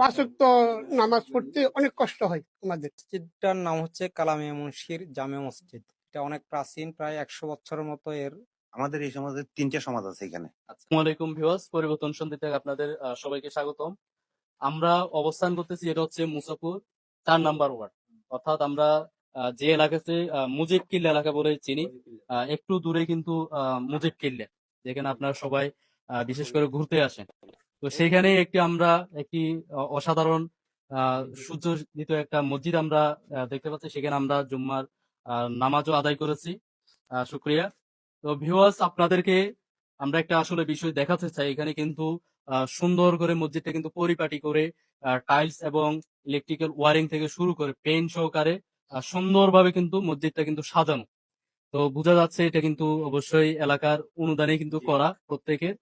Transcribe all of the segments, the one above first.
পাঁচক নামাজ পড়তে অনেক কষ্ট হয় আমাদের। মসজিদটার নাম হচ্ছে কালামিয়া মুন্সির জামে মসজিদ। এটা অনেক প্রাচীন প্রায় একশো বছরের মতো এর আমাদের এই সমাজে তিনটা সমাজ আছে এখানে। আসসালামু ভিউয়ার্স পরিবর্তন সন্ধি থেকে আপনাদের সবাইকে স্বাগতম। আমরা অবস্থান করতেছি এটা হচ্ছে মুসাপুর চার নাম্বার ওয়ার্ড অর্থাৎ আমরা আহ, যে এলাকাতে আহ, মুজিব কিল্লা এলাকা বলে চিনি আহ, একটু দূরে কিন্তু আহ, মুজিব কিল্লা। যেখানে আপনারা সবাই আহ, বিশেষ করে ঘুরতে আসেন। তো সেখানে একটি আমরা একটি অসাধারণ সুসজ্জিত একটা মসজিদ আমরা দেখতে পাচ্ছি। সেখানে আমরা জুম্মার নামাজও আদায় করেছি। শুক্রিয়া। তো ভিউয়ার্স আপনাদেরকে আমরা একটা আসলে বিষয় দেখাতে চাই। এখানে কিন্তু সুন্দর করে মসজিদটা কিন্তু পরিপাটি করে টাইলস এবং ইলেকট্রিক্যাল ওয়ারিং থেকে শুরু করে পেইন্ট সহকারে সুন্দরভাবে কিন্তু মসজিদটা কিন্তু সাজানো। তো বোঝা যাচ্ছে এটা কিন্তু অবশ্যই এলাকার অনুদানে কিন্তু করা প্রত্যেকের।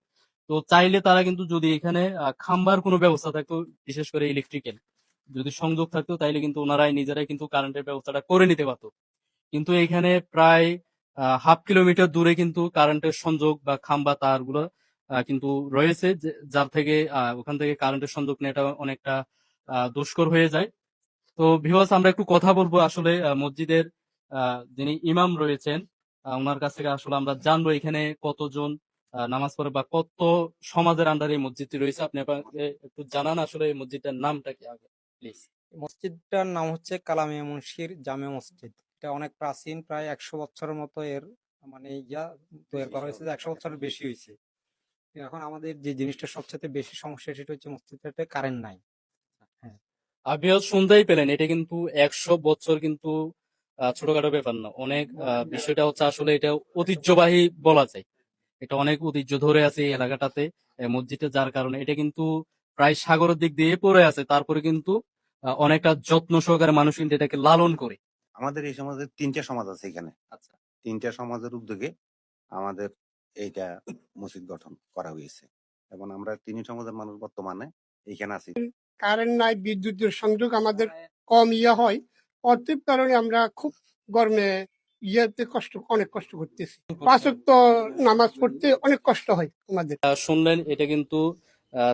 তো চাইলে তারা কিন্তু যদি এখানে খাম্বার কোনো ব্যবস্থা থাকতো, বিশেষ করে ইলেকট্রিক্যাল যদি সংযোগ থাকতো, তাইলে কিন্তু ওনারাই নিজেরাই কিন্তু কারেন্টের ব্যবস্থাটা করে নিতে পারতো। কিন্তু এখানে প্রায় হাফ কিলোমিটার দূরে কিন্তু কারেন্টের সংযোগ বা খাম্বা তারগুলো কিন্তু রয়েছে যার থেকে ওখান থেকে কারেন্টের সংযোগ নেওয়াটা অনেকটা দুষ্কর হয়ে যায়। তো ভিউয়ার্স আমরা একটু কথা বলব আসলে মসজিদের যিনি ইমাম রয়েছেন ওনার কাছ থেকে আসলে আমরা জানব এখানে কতজন নামাজ পড়ে বা কত সমাজের আন্ডারে এই মসজিদটি রয়েছে আপনি একটু জানান আসলে এই মসজিদটার নামটা কি আগে প্লিজ মসজিদটার নাম হচ্ছে কালামিয়া মুন্সির জামে মসজিদ। এটা অনেক প্রাচীন প্রায় একশো বছরের মতো এর মানে ইয়া তৈরি করা হয়েছে একশো বছরের বেশি হয়েছে। এখন আমাদের যে জিনিসটা সবচেয়ে বেশি সমস্যা সেটা হচ্ছে মসজিদটাতে কারেন্ট নাই। আবিও শুনতেই পেলেন এটা কিন্তু একশো বছর কিন্তু ছোটখাটো ব্যাপার না। অনেক বিষয়টা হচ্ছে আসলে এটা ঐতিহ্যবাহী বলা যায়। এটা অনেক ঐতিহ্য ধরে আছে এই এলাকাটাতে এই মসজিদটা যার কারণে এটা কিন্তু প্রায় সাগরের দিক দিয়ে পড়ে আছে। তারপরে কিন্তু আহ, অনেকটা যত্ন সহকারে মানুষ কিন্তু এটাকে লালন করে। আমাদের এই সমাজের তিনটা সমাজ আছে এখানে। আচ্ছা। তিনটা সমাজের উদ্যোগে আমাদের এইটা মসজিদ গঠন করা হয়েছে। এবং আমরা তিন সমাজের মানুষ বর্তমানে এখানে আছি। কারেন্ট নাই বিদ্যুতের সংযোগ আমাদের কম ইয়ে হয়। অতএব কারণে আমরা খুব গরমে ইয়েতে কষ্ট অনেক কষ্ট করতেছি। পাঁচক নামাজ পড়তে অনেক কষ্ট হয় আমাদের। শুনলেন এটা কিন্তু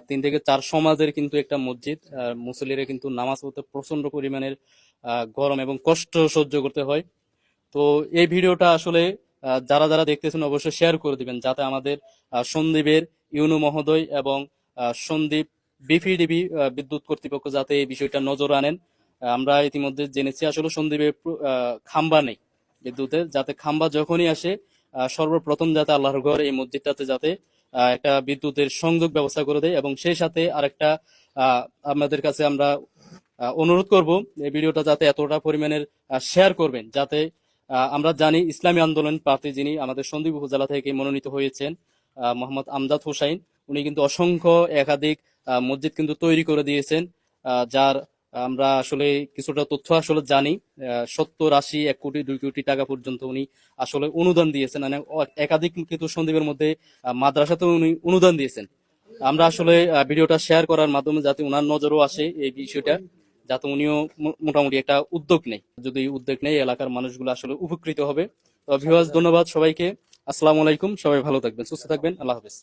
তিন থেকে চার সমাজের কিন্তু একটা মসজিদ। মুসল্লিরা কিন্তু নামাজ পড়তে প্রচণ্ড পরিমাণের গরম এবং কষ্ট সহ্য করতে হয়। তো এই ভিডিওটা আসলে যারা যারা দেখতেছেন অবশ্যই শেয়ার করে দিবেন যাতে আমাদের সন্দীপের ইউনু মহোদয় এবং সন্দীপ বিপিডিবি বিদ্যুৎ কর্তৃপক্ষ যাতে এই বিষয়টা নজর আনেন। আমরা ইতিমধ্যে জেনেছি আসলে সন্দীপে প্র- আহ, খাম্বা নেই। বিদ্যুতের, যাতে খাম্বা যখনই আসে সর্বপ্রথম যাতে আল্লাহর ঘর এই মসজিদটাতে যাতে একটা বিদ্যুতের সংযোগ ব্যবস্থা করে দেয় এবং সেই সাথে আরেকটা আপনাদের কাছে আমরা অনুরোধ করব এই ভিডিওটা যাতে এতটা পরিমাণের শেয়ার করবেন, যাতে আমরা জানি ইসলামী আন্দোলন প্রার্থী যিনি আমাদের সন্দীপ উপজেলা থেকে মনোনীত হয়েছেন মোহাম্মদ আমজাদ হোসাইন, উনি কিন্তু অসংখ্য একাধিক মসজিদ কিন্তু তৈরি করে দিয়েছেন যার আমরা আসলে কিছুটা তথ্য আসলে জানি। সত্তর আশি, এক কোটি, দুই কোটি টাকা পর্যন্ত উনি আসলে অনুদান দিয়েছেন। মানে একাধিক কিন্তু সন্দীপের মধ্যে মাদ্রাসাতে উনি অনুদান দিয়েছেন। আমরা আসলে ভিডিওটা শেয়ার করার মাধ্যমে যাতে ওনার নজরও আসে এই বিষয়টা, যাতে উনিও মোটামুটি একটা উদ্যোগ নেই যদি উদ্যোগ নেই এলাকার মানুষগুলো আসলে উপকৃত হবে। তো ভিউয়ার্স ধন্যবাদ সবাইকে। আসসালামু আলাইকুম। সবাই ভালো থাকবেন, সুস্থ থাকবেন। আল্লাহ হাফেজ।